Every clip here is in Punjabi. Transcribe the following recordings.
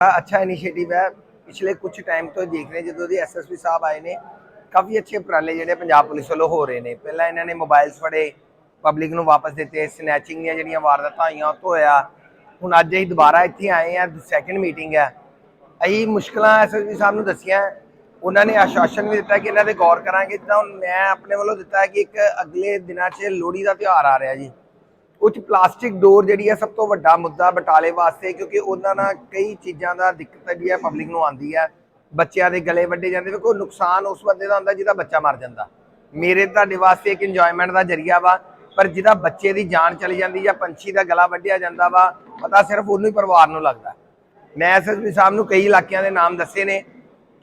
ਆ ਅੱਛਾ ਇਨੀਸ਼ੀਏਟਿਵ ਹੈ। ਪਿਛਲੇ ਕੁਝ ਟਾਈਮ ਤੋਂ ਦੇਖ ਰਹੇ ਜਦੋਂ ਦੀ ਐਸਐਸਪੀ ਸਾਹਿਬ ਆਏ ਨੇ, ਕਾਫੀ ਅੱਛੇ ਉਪਰਾਲੇ ਜਿਹੜੇ ਪੰਜਾਬ ਪੁਲਿਸ ਵੱਲੋਂ ਹੋ ਰਹੇ ਨੇ। ਪਹਿਲਾਂ ਇਹਨਾਂ ਨੇ ਮੋਬਾਈਲਸ ਫੜੇ ਪਬਲਿਕ ਨੂੰ ਵਾਪਸ ਦਿੱਤੇ ਸਨੈਚਿੰਗ ਦੀਆਂ ਜਿਹੜੀਆਂ ਵਾਰਦਾਤਾਂ ਹੋਈਆਂ ਉਹ ਤੋਂ ਹੋਇਆ ਹੁਣ ਅੱਜ ਅਸੀਂ ਦੁਬਾਰਾ ਇੱਥੇ ਆਏ ਆ ਸੈਕੰਡ ਮੀਟਿੰਗ ਹੈ। ਅਸੀਂ ਮੁਸ਼ਕਲਾਂ ਐਸਐਸਪੀ ਸਾਹਿਬ ਨੂੰ ਦੱਸੀਆਂ। ਉਹਨਾਂ ਨੇ ਆਸ਼ਵਾਸਨ ਵੀ ਦਿੱਤਾ ਕਿ ਇਹਨਾਂ ਤੇ ਗੌਰ ਕਰਾਂਗੇ। ਜਿੱਦਾਂ ਹੁਣ ਮੈਂ ਆਪਣੇ ਵੱਲੋਂ ਦਿੱਤਾ ਕਿ ਇੱਕ ਅਗਲੇ ਦਿਨਾਂ 'ਚ ਲੋਹੜੀ ਦਾ ਤਿਉਹਾਰ ਆ ਰਿਹਾ ਜੀ। ਉਹ 'ਚ ਪਲਾਸਟਿਕ ਡੋਰ ਜਿਹੜੀ ਹੈ ਸਭ ਤੋਂ ਵੱਡਾ ਮੁੱਦਾ ਬਟਾਲੇ ਵਾਸਤੇ, ਕਿਉਂਕਿ ਉਹਨਾਂ ਨਾਲ ਕਈ ਚੀਜ਼ਾਂ ਦਾ ਦਿੱਕਤ ਜਿਹੜੀ ਹੈ ਪਬਲਿਕ ਨੂੰ ਆਉਂਦੀ ਹੈ। ਬੱਚਿਆਂ ਦੇ ਗਲੇ ਵੱਡੇ ਜਾਂਦੇ ਵੇਖੋ ਨੁਕਸਾਨ ਉਸ ਬੰਦੇ ਦਾ ਹੁੰਦਾ ਜਿਹਦਾ ਬੱਚਾ ਮਰ ਜਾਂਦਾ। ਮੇਰੇ ਤੁਹਾਡੇ ਵਾਸਤੇ ਇੱਕ ਇੰਜੋਇਮੈਂਟ ਦਾ ਜਰੀਆ ਵਾ, ਪਰ ਜਿਹਦਾ ਬੱਚੇ ਦੀ ਜਾਨ ਚਲੀ ਜਾਂਦੀ ਜਾਂ ਪੰਛੀ ਦਾ ਗਲਾ ਵੱਢਿਆ ਜਾਂਦਾ ਵਾ, ਪਤਾ ਸਿਰਫ ਉਹਨੂੰ ਹੀ ਪਰਿਵਾਰ ਨੂੰ ਲੱਗਦਾ। ਮੈਂ ਐਸਐਸਪੀ ਸਾਹਿਬ ਨੂੰ ਕਈ ਇਲਾਕਿਆਂ ਦੇ ਨਾਮ ਦੱਸੇ ਨੇ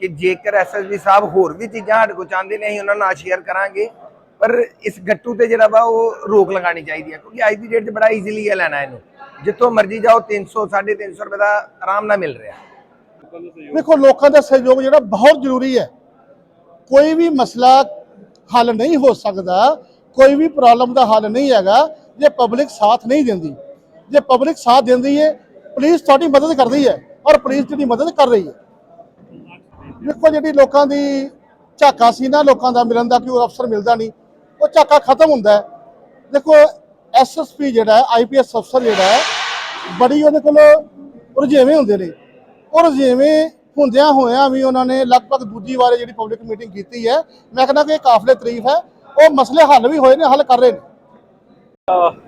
ਕਿ ਜੇਕਰ ਐਸਐਸਪੀ ਸਾਹਿਬ ਹੋਰ ਵੀ ਚੀਜ਼ਾਂ ਸਾਡੇ ਕੋਲ ਚਾਹੁੰਦੇ ਨੇ, ਅਸੀਂ ਉਹਨਾਂ ਨਾਲ ਸ਼ੇਅਰ ਕਰਾਂਗੇ। ਪਰ ਇਸ ਗੱਟੂ ਤੇ ਜਿਹੜਾ ਵਾ ਉਹ ਰੋਕ ਲਗਾਣੀ ਚਾਹੀਦੀ ਹੈ ਕਿਉਂਕਿ ਅੱਜ ਦੀ ਡੇਟ 'ਚ ਬੜਾ ਈਜ਼ੀਲੀ ਹੈ ਲੈਣਾ ਇਹਨੂੰ। ਜਿੱਥੋਂ ਮਰਜ਼ੀ ਜਾਓ 300 350 ਰੁਪਏ ਦਾ ਆਰਾਮ ਨਾਲ ਮਿਲ ਰਿਹਾ। ਦੇਖੋ, ਲੋਕਾਂ ਦਾ ਸਹਿਯੋਗ ਜਿਹੜਾ ਬਹੁਤ ਜ਼ਰੂਰੀ ਹੈ। ਕੋਈ ਵੀ ਮਸਲਾ ਹੱਲ ਨਹੀਂ ਹੋ ਸਕਦਾ, ਕੋਈ ਵੀ ਪ੍ਰੋਬਲਮ ਦਾ ਹੱਲ ਨਹੀਂ ਹੈਗਾ, ਜੇ ਪਬਲਿਕ ਸਾਥ ਨਹੀਂ ਦਿੰਦੀ। ਜੇ ਪਬਲਿਕ ਸਾਥ ਦਿੰਦੀ ਹੈ ਪੁਲਿਸ ਤੁਹਾਡੀ ਮਦਦ ਕਰਦੀ ਹੈ ਔਰ ਪੁਲਿਸ ਤੁਹਾਡੀ ਮਦਦ ਕਰ ਰਹੀ ਹੈ। ਦੇਖੋ, ਜਿਹੜੀ ਲੋਕਾਂ ਦੀ ਝਾਕਾ ਸੀ ਨਾ, ਲੋਕਾਂ ਦਾ ਮਿਲਣ ਦਾ ਕਿ ਉਹ ਅਫਸਰ ਮਿਲਦਾ ਨਹੀਂ। ਉਹ ਝਾਕਾ ਖਤਮ ਹੁੰਦਾ ਹੈ। ਦੇਖੋ ਐਸਐਸਪੀ ਜਿਹੜਾ ਹੈ ਆਈਪੀਐਸ ਅਫਸਰ ਜਿਹੜਾ ਹੈ, ਬੜੀ ਉਹਦੇ ਕੋਲ ਰੁਝੇਵੇਂ ਹੁੰਦੇ ਨੇ। ਉਹ ਰੁਝੇਵੇਂ ਹੁੰਦਿਆਂ ਹੋਇਆਂ ਵੀ ਉਹਨਾਂ ਨੇ ਲਗਭਗ ਦੂਜੀ ਵਾਰ ਜਿਹੜੀ ਪਬਲਿਕ ਮੀਟਿੰਗ ਕੀਤੀ ਹੈ, ਮੈਂ ਕਹਿੰਦਾ ਕਿ ਇਹ ਕਾਫਲੇ ਤਾਰੀਫ ਹੈ। ਉਹ ਮਸਲੇ ਹੱਲ ਵੀ ਹੋਏ ਨੇ, ਹੱਲ ਕਰ ਰਹੇ ਨੇ।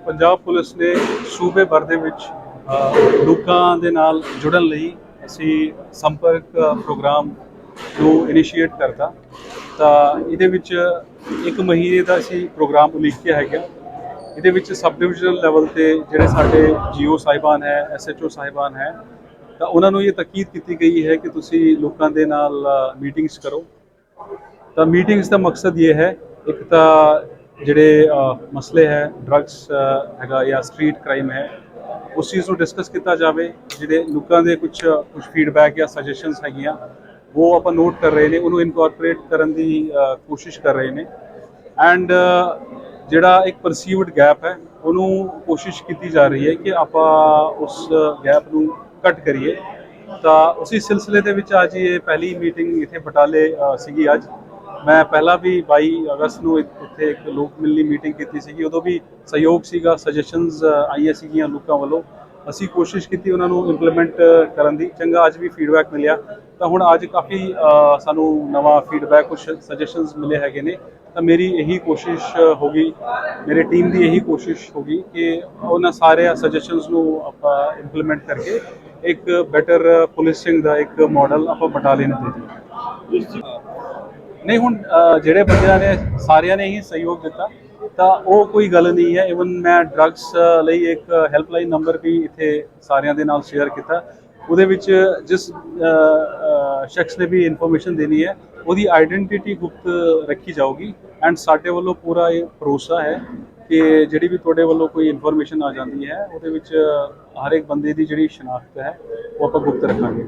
ਪੰਜਾਬ ਪੁਲਿਸ ਨੇ ਸੂਬੇ ਭਰ ਦੇ ਵਿੱਚ ਲੋਕਾਂ ਦੇ ਨਾਲ ਜੁੜਨ ਲਈ ਅਸੀਂ ਸੰਪਰਕ ਪ੍ਰੋਗਰਾਮ ਨੂੰ ਇਨੀਸ਼ੀਏਟ ਕਰਤਾ। ਤਾਂ ਇਹਦੇ ਵਿੱਚ ਇੱਕ ਮਹੀਨੇ ਦਾ ਅਸੀਂ ਪ੍ਰੋਗਰਾਮ ਉਲੀਕਿਆ ਹੈਗਾ। ਇਹਦੇ ਵਿੱਚ ਸਬ ਡਿਵੀਜ਼ਨਲ ਲੈਵਲ ਤੇ ਜਿਹੜੇ ਸਾਡੇ ਜੀਓ ਸਾਹਿਬਾਨ ਹੈ ਐਸਐਚਓ ਸਾਹਿਬਾਨ ਹੈ, ਤਾਂ ਉਹਨਾਂ ਨੂੰ ਇਹ ਤਾਕੀਦ ਕੀਤੀ ਗਈ ਹੈ ਕਿ ਤੁਸੀਂ ਲੋਕਾਂ ਦੇ ਨਾਲ ਮੀਟਿੰਗਸ ਕਰੋ। ਤਾਂ ਮੀਟਿੰਗਸ ਦਾ ਮਕਸਦ ਇਹ ਹੈ, ਇੱਕ ਤਾਂ ਜਿਹੜੇ ਮਸਲੇ ਹੈ ਡਰੱਗਸ ਹੈਗਾ ਜਾਂ ਸਟਰੀਟ ਕ੍ਰਾਈਮ ਹੈ, ਉਸ ਚੀਜ਼ ਨੂੰ ਡਿਸਕਸ ਕੀਤਾ ਜਾਵੇ, ਜਿਹੜੇ ਲੋਕਾਂ ਦੇ ਕੁਝ ਕੁਝ ਫੀਡਬੈਕ ਜਾਂ ਸੁਜੈਸ਼ਨਸ ਹੈਗੀਆਂ ਉਹ ਆਪਾਂ ਨੋਟ ਕਰ ਰਹੇ ਨੇ ਉਹਨੂੰ ਇਨਕੋਰਪੋਰੇਟ ਕਰਨ ਦੀ ਕੋਸ਼ਿਸ਼ ਕਰ ਰਹੇ ਨੇ ਐਂਡ ਜਿਹੜਾ ਇੱਕ ਪਰਸੀਵਡ ਗੈਪ ਹੈ ਉਹਨੂੰ ਕੋਸ਼ਿਸ਼ ਕੀਤੀ ਜਾ ਰਹੀ ਹੈ ਕਿ ਆਪਾਂ ਉਸ ਗੈਪ ਨੂੰ ਕੱਟ ਕਰੀਏ ਤਾਂ ਉਸੇ ਸਿਲਸਿਲੇ ਦੇ ਵਿੱਚ ਅੱਜ ਇਹ ਪਹਿਲੀ ਮੀਟਿੰਗ ਇੱਥੇ ਬਟਾਲੇ ਸੀਗੀ ਅੱਜ ਮੈਂ ਪਹਿਲਾਂ ਵੀ 22 ਅਗਸਤ ਨੂੰ ਇੱਥੇ ਇੱਕ ਲੋਕ ਮਿਲਣੀ ਮੀਟਿੰਗ ਕੀਤੀ ਸੀਗੀ ਉਦੋਂ ਵੀ ਸਹਿਯੋਗ ਸੀਗਾ ਸੁਜੈਸ਼ਨਸ ਆਈਆਂ ਸੀਗੀਆਂ ਲੋਕਾਂ ਵੱਲੋਂ ਅਸੀਂ ਕੋਸ਼ਿਸ਼ ਕੀਤੀ ਉਹਨਾਂ ਨੂੰ ਇੰਪਲੀਮੈਂਟ ਕਰਨ ਦੀ ਚੰਗਾ ਅੱਜ ਵੀ ਫੀਡਬੈਕ ਮਿਲਿਆ ਤਾਂ ਹੁਣ ਅੱਜ ਕਾਫੀ ਸਾਨੂੰ ਨਵਾਂ ਫੀਡਬੈਕ ਕੁਝ ਸੁਜੈਸ਼ਨਸ ਮਿਲੇ ਹੈਗੇ ਨੇ। ਤਾਂ ਮੇਰੀ ਇਹੀ ਕੋਸ਼ਿਸ਼ ਹੋਗੀ, ਮੇਰੇ ਟੀਮ ਦੀ ਇਹੀ ਕੋਸ਼ਿਸ਼ ਹੋਗੀ ਕਿ ਉਹਨਾਂ ਸਾਰੇ ਸੁਜੈਸ਼ਨਸ ਨੂੰ ਆਪਾਂ ਇੰਪਲੀਮੈਂਟ ਕਰਕੇ ਇੱਕ ਬੈਟਰ ਪੁਲਿਸਿੰਗ ਦਾ ਇੱਕ ਮਾਡਲ ਆਪਾਂ ਬਟਾਲੇ ਨੂੰ ਦੇ ਦਈਏ। ਨਹੀਂ, ਹੁਣ ਜਿਹੜੇ ਬੰਦਿਆਂ ਨੇ ਸਾਰਿਆਂ ਨੇ ਹੀ ਸਹਿਯੋਗ ਦਿੱਤਾ, ਤਾਂ ਉਹ ਕੋਈ ਗੱਲ ਨਹੀਂ ਹੈ। ਇਵਨ ਮੈਂ ਡਰੱਗਸ ਲਈ ਇੱਕ ਹੈਲਪਲਾਈਨ ਨੰਬਰ ਵੀ ਇੱਥੇ ਸਾਰਿਆਂ ਦੇ ਨਾਲ ਸ਼ੇਅਰ ਕੀਤਾ। ਉਹਦੇ ਵਿੱਚ ਜਿਸ ਸ਼ਖਸ ਨੇ ਵੀ ਇਨਫੋਰਮੇਸ਼ਨ ਦੇਣੀ ਹੈ, ਉਹਦੀ ਆਇਡੈਂਟੀਟੀ ਗੁਪਤ ਰੱਖੀ ਜਾਊਗੀ ਐਂਡ ਸਾਡੇ ਵੱਲੋਂ ਪੂਰਾ ਇਹ ਭਰੋਸਾ ਹੈ ਕਿ ਜਿਹੜੀ ਵੀ ਤੁਹਾਡੇ ਵੱਲੋਂ ਕੋਈ ਇਨਫੋਰਮੇਸ਼ਨ ਆ ਜਾਂਦੀ ਹੈ, ਉਹਦੇ ਵਿੱਚ ਹਰ ਇੱਕ ਬੰਦੇ ਦੀ ਜਿਹੜੀ ਸ਼ਨਾਖਤ ਹੈ, ਉਹ ਆਪਾਂ ਗੁਪਤ ਰੱਖਾਂਗੇ।